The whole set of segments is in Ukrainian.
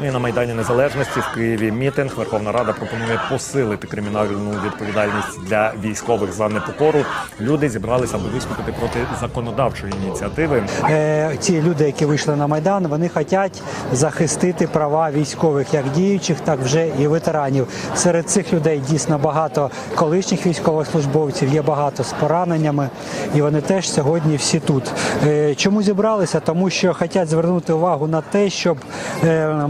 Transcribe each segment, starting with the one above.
Ну і на майдані Незалежності в Києві мітинг. Верховна Рада пропонує посилити кримінальну відповідальність для військових за непокору. Люди зібралися, аби виступити проти законодавчої ініціативи. Е, ці люди, які вийшли на майдан, вони хочуть захистити права військових, як діючих, так вже і ветеранів. Серед цих людей дійсно багато колишніх військовослужбовців, є багато з пораненнями, і вони теж сьогодні всі тут. Е, Чому зібралися? Тому що хочуть звернути увагу на те, щоб е,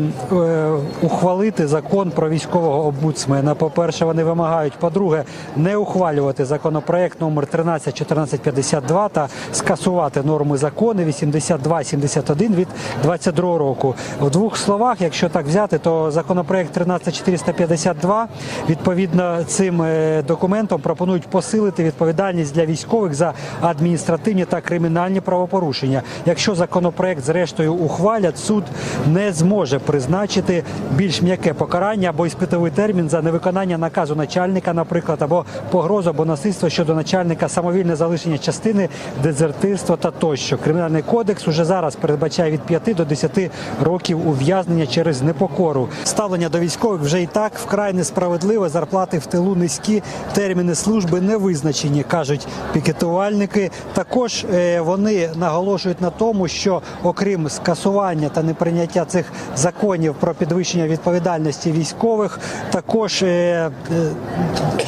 ухвалити закон про військового омбудсмена. По-перше, вони вимагають. По-друге, не ухвалювати законопроект номер 131452 та скасувати норми закону 8271 від 22 року. В двох словах, якщо так взяти, то законопроект 13452 відповідно цим е, документом пропонують посилити відповідальність для військових за адміністративні та кримінальні правопорушення. Якщо законопроект зрештою ухвалять, суд не зможе призначити більш м'яке покарання або іспитовий термін за невиконання наказу начальника, наприклад, або погрозу або насильство щодо начальника, самовільне залишення частини, дезертирство та тощо. Кримінальний кодекс уже зараз передбачає від 5 до 10 років ув'язнення через непокору. Ставлення до військових вже і так вкрай несправедливе. Зарплати в тилу низькі, терміни служби не визначені, кажуть пікетувальники. Також е, вони наголошують на тому, що окрім скасування та неприйняття цих законів про підвищення відповідальності військових, також е, е,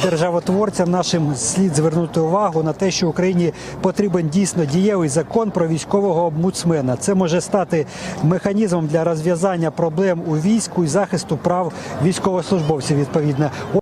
державотворцям нашим слід звернути увагу на те, що Україні потрібен дійсно дієвий закон про військового омбудсмена. Це може стати механізмом для розв'язання проблем у війську і захисту прав військовослужбовців. Відповідно.